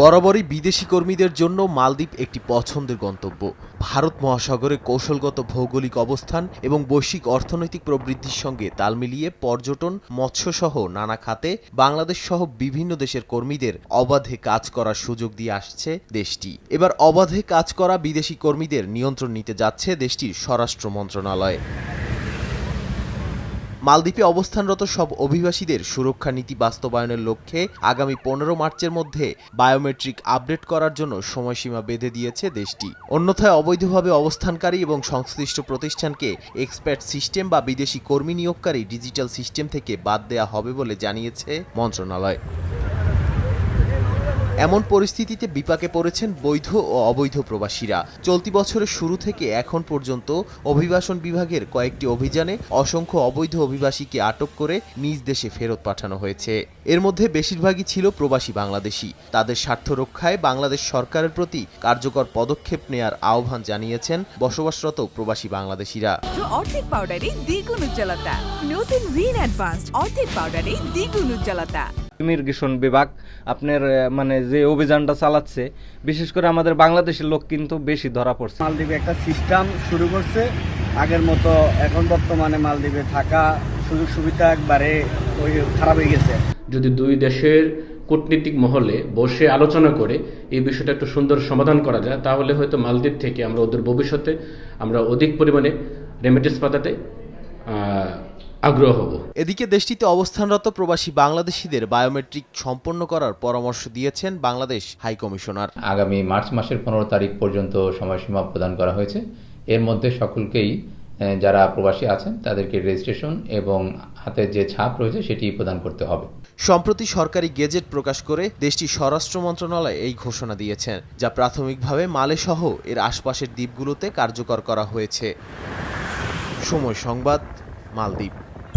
বরাবরই বিদেশি কর্মীদের জন্য মালদ্বীপ একটি পছন্দের গন্তব্য। ভারত মহাসাগরে কৌশলগত ভৌগোলিক অবস্থান এবং বৈশ্বিক অর্থনৈতিক প্রবৃদ্ধির সঙ্গে তাল মিলিয়ে পর্যটন, মৎস্যসহ নানা খাতে বাংলাদেশ সহ বিভিন্ন দেশের কর্মীদের অবাধে কাজ করার সুযোগ দিয়ে আসছে দেশটি। এবার অবাধে কাজ করা বিদেশি কর্মীদের নিয়ন্ত্রণ নিতে যাচ্ছে দেশটির স্বরাষ্ট্র মন্ত্রণালয়। মালদ্বীপে অবস্থানরত সব অভিবাসীদের সুরক্ষা নীতি বাস্তবায়নের লক্ষ্যে আগামী পনেরো মার্চের মধ্যে বায়োমেট্রিক আপডেট করার জন্য সময়সীমা বেঁধে দিয়েছে দেশটি। অন্যথায় অবৈধভাবে অবস্থানকারী এবং সংশ্লিষ্ট প্রতিষ্ঠানকে এক্সপার্ট সিস্টেম বা বিদেশি কর্মী নিয়োগকারী ডিজিটাল সিস্টেম থেকে বাদ দেওয়া হবে বলে জানিয়েছে মন্ত্রণালয়। এমন পরিস্থিতিতে বিপাকে পড়েছেন বৈধ ও অবৈধ প্রবাসীরা। চলতি বছরের শুরু থেকে এখন পর্যন্ত অভিবাসন বিভাগের কয়েকটি অভিযানে অসংখ্য অবৈধ অভিবাসীকে আটক করে নিজ দেশে ফেরত পাঠানো হয়েছে। এর মধ্যে বেশিরভাগই ছিল প্রবাসী বাংলাদেশি। তাদের স্বার্থ রক্ষায় বাংলাদেশ সরকারের প্রতি কার্যকর পদক্ষেপ নেয়ার আহ্বান জানিয়েছেন বসবাসরত প্রবাসী বাংলাদেশিরা। অর্ধেক পাউডারে দ্বিগুণ উজ্জ্বলতা। নতুন দ্বিগুণ উজ্জ্বলতা। ইমিগ্রেশন বিভাগ আপনার মানে যে অভিযানটা চালাচ্ছে বিশেষ করে আমাদের বাংলাদেশের লোক কিন্তু বেশি ধরা পড়ছে। মালদ্বীপে একটা সিস্টেম শুরু করছে। আগের মতো এখন বর্তমানে মালদ্বীপে থাকা সুযোগ সুবিধা একবারে ওই খারাপ হয়ে গেছে। যদি দুই দেশের কূটনীতিক মহলে বসে আলোচনা করে এই বিষয়টা একটু সুন্দর সমাধান করা যায় তাহলে হয়তো মালদ্বীপ থেকে আমরা ওদের ভবিষ্যতে আমরা অধিক পরিমাণে রেমিটেন্স পাঠাতে আহ, আগ্রহ হব। এদিকে দেশটিতে অবস্থানরত প্রবাসী বাংলাদেশিদের বায়োমেট্রিক সম্পন্ন করার পরামর্শ দিয়েছেন বাংলাদেশ হাইকমিশনার আগামী মার্চ মাসের পনেরো তারিখ পর্যন্ত সময়সীমা প্রদান করা হয়েছে। এর মধ্যে সকলকেই যারা প্রবাসী আছেন তাদেরকে রেজিস্ট্রেশন এবং হাতে যে ছাপ রয়েছে সেটি প্রদান করতে হবে। সম্প্রতি সরকারি গেজেট প্রকাশ করে দেশটির স্বরাষ্ট্র মন্ত্রণালয় এই ঘোষণা দিয়েছেন যা প্রাথমিকভাবে মালে সহ এর আশপাশের দ্বীপগুলোতে কার্যকর করা হয়েছে। সময় সংবাদ মালদ্বীপ।